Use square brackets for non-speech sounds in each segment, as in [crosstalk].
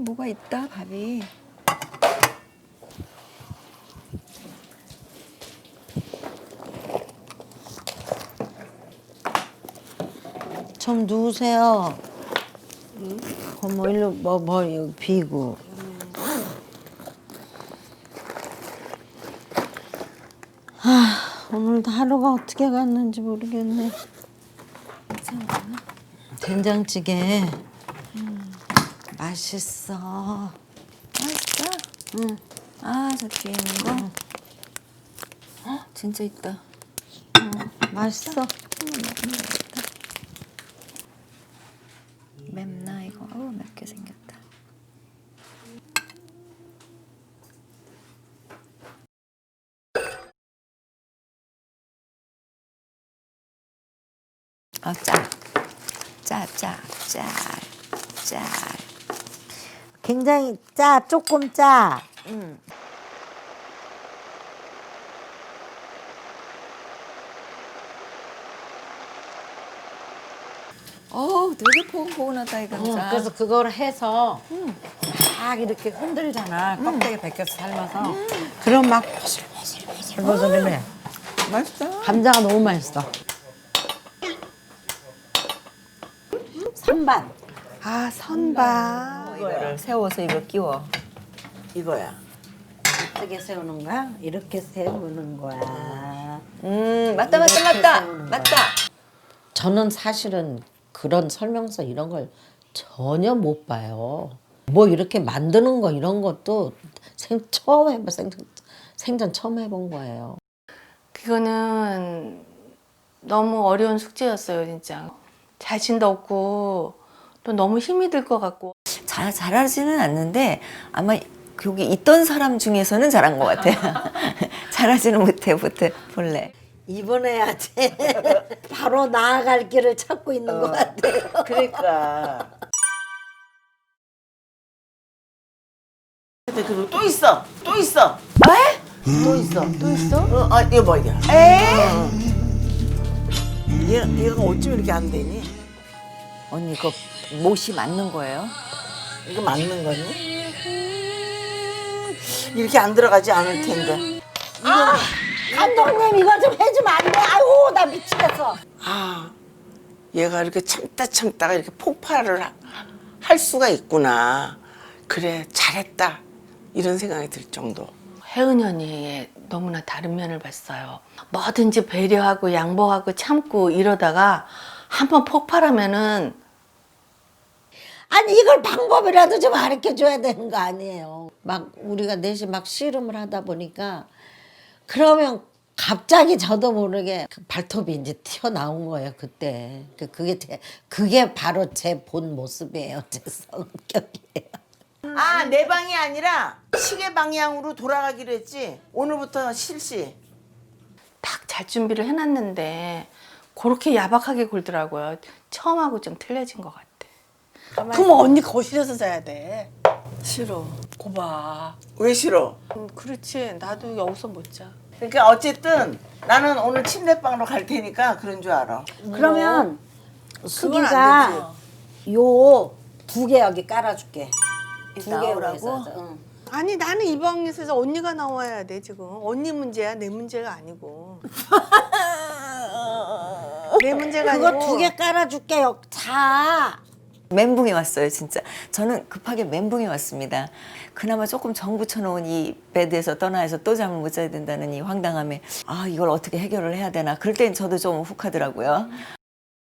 뭐가 있다 밥이. 좀 누우세요. 어머 일로 뭐뭐 이거 비고. 아 오늘도 하루가 어떻게 갔는지 모르겠네. 된장찌개 맛있어. 맛있다. 응. 아, 저 뒤에 있는 거. 어, 진짜 있다. 맛있어. 맵나 이거? 어우 맵게 생겼다. 아 짜. 짜, 짜, 짜, 짜. 굉장히 짜 조금 짜. 어우 되게 포근포근하다 이 감자. 어, 그래서 그걸 해서 막 이렇게 흔들잖아. 껍데기 벗겨서 삶아서. 그럼 막 보슬보슬보슬보슬해. 맛있어. 감자가 너무 맛있어. 선반. 아 선반 이거를 세워서 이거 끼워. 이거야. 어떻게 세우는 거야? 이렇게 세우는 거야. 음 맞다 맞다 맞다 맞다. 저는 사실은 그런 설명서 이런 걸 전혀 못 봐요. 뭐 이렇게 만드는 거 이런 것도 생, 처음 해봐 생전, 생전 처음 해본 거예요. 그거는 너무 어려운 숙제였어요, 진짜. 자신도 없고 또 너무 힘이 들 것 같고. 잘 잘하지는 않는데 아마 여기 있던 사람 중에서는 잘한 것 같아. [laughs] 잘하지는 못해 못해 본래. 이번에야지 바로 나아갈 길을 찾고 있는 것 같아요. [laughs] 그러니까. 근데 그리고 또 있어. 또 있어. 에? 또 있어. 또 있어? 어, 아, 이거 봐, 이거. 에? 얘, 얘가 어쩜 이렇게 안 되니? 언니 이거 못이 맞는 거예요? 이거 맞는 거니? 이렇게 안 들어가지 않을 텐데. 감독님 이거 좀 해주면 안 돼? 아유 나 미치겠어. 아, 얘가 이렇게 참다 참다가 이렇게 폭발을 하- 할 수가 있구나. 그래, 잘했다. 이런 생각이 들 정도. 혜은 언니의 너무나 다른 면을 봤어요. 뭐든지 배려하고 양보하고 참고 이러다가 한번 폭발하면은 아니 이걸 방법이라도 좀 가르쳐 줘야 되는 거 아니에요. 막 우리가 넷이 막 씨름을 하다 보니까 그러면 갑자기 저도 모르게 그 발톱이 이제 튀어나온 거예요 그때 그- 그게 제, 그게 바로 제 본 모습이에요 제 성격이에요 아, 내 방이 아니라 시계 방향으로 돌아가기로 했지. 오늘부터 실시. 딱 잘 준비를 해놨는데 그렇게 야박하게 굴더라고요. 처음하고 좀 틀려진 것 같아. 그럼 언니 거실에서 자야 돼. 싫어. 고봐. 왜 싫어? 음, 그렇지. 나도 여기서 못 자. 그러니까 어쨌든 나는 오늘 침대방으로 갈 테니까 그런 줄 알아. 그러면 그건 수기가 요 두 개 여기 깔아줄게. 두 개로 나오라고? 해서. 응. 아니 나는 이 방에서 언니가 나와야 돼 지금. 언니 문제야 내 문제가 아니고. [laughs] 내 문제가 그거 아니고. 두 개 깔아줄게. 요 자. 멘붕이 왔어요 진짜. 저는 급하게 멘붕이 왔습니다. 그나마 조금 정 붙여놓은 이 베드에서 떠나서 또 잠을 못 자야 된다는 이 황당함에 아 이걸 어떻게 해결을 해야 되나. 그럴 땐 저도 좀 욱하더라고요.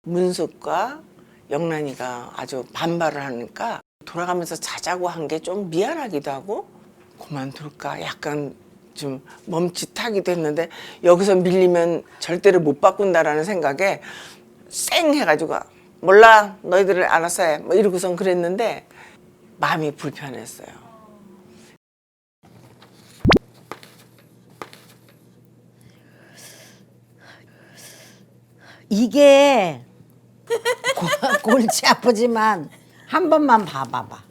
문숙과 영란이가 아주 반발을 하니까 돌아가면서 자자고 한 게 좀 미안하기도 하고 그만둘까 약간 좀 멈칫하기도 했는데 여기서 밀리면 절대로 못 바꾼다라는 생각에 쌩 해가지고 몰라 너희들을 알아서 해 뭐 이러고선 그랬는데 마음이 불편했어요. 이게 고- 골치 아프지만 한 번만 봐봐봐.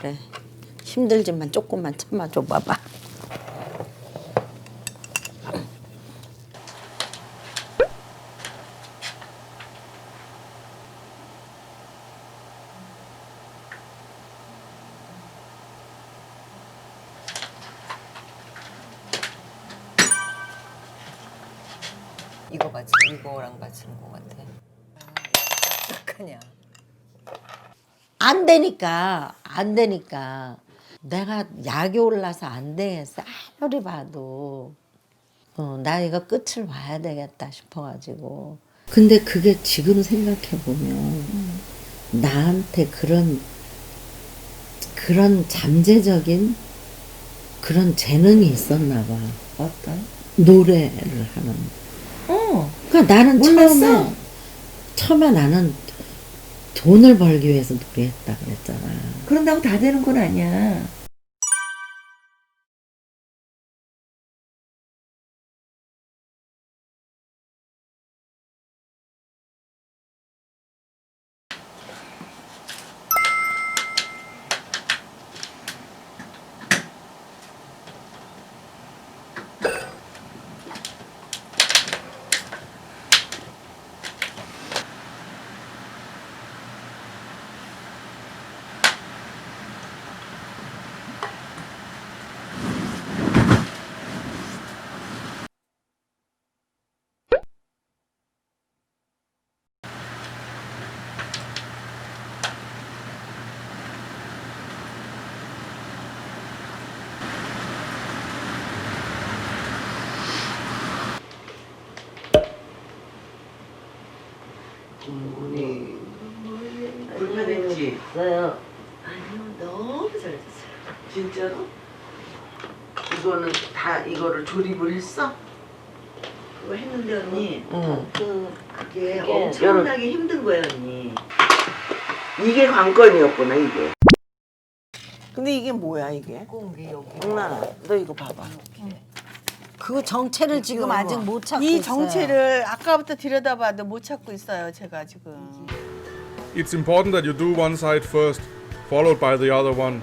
그래 힘들지만 조금만 참아줘 봐봐 이거 받치 이거랑 받치는 것 같아. 아, 어떡하냐. 안 되니까 안 되니까 내가 약이 올라서 안 되겠어 아무리 봐도 어, 나 이거 끝을 봐야 되겠다 싶어가지고 근데 그게 지금 생각해 보면 나한테 그런 그런 잠재적인 그런 재능이 있었나 봐 어떤? 노래를 하는 어. 그러니까 나는 몰랐어? 처음에 처음에 나는 돈을 벌기 위해서 노래했다 그랬잖아. 그런다고 다 되는 건 아니야. 불편했지? 있어요. 아니요, 너무 잘 됐어요. 진짜로? 이거는 다 이거를 조립을 했어? 그거 했는데 언니 응. 그 그게 그게 엄청나게 힘든 거예요 언니 이게 관건이었구나 이게. 근데 이게 뭐야 이게? 영란아, 너 이거 봐봐. 그 정체를 지금 아직 못 찾고 이 있어요. 정체를 아까부터 들여다봐도 못 찾고 있어요. 제가 지금. It's important that you do one side first, followed by the other one.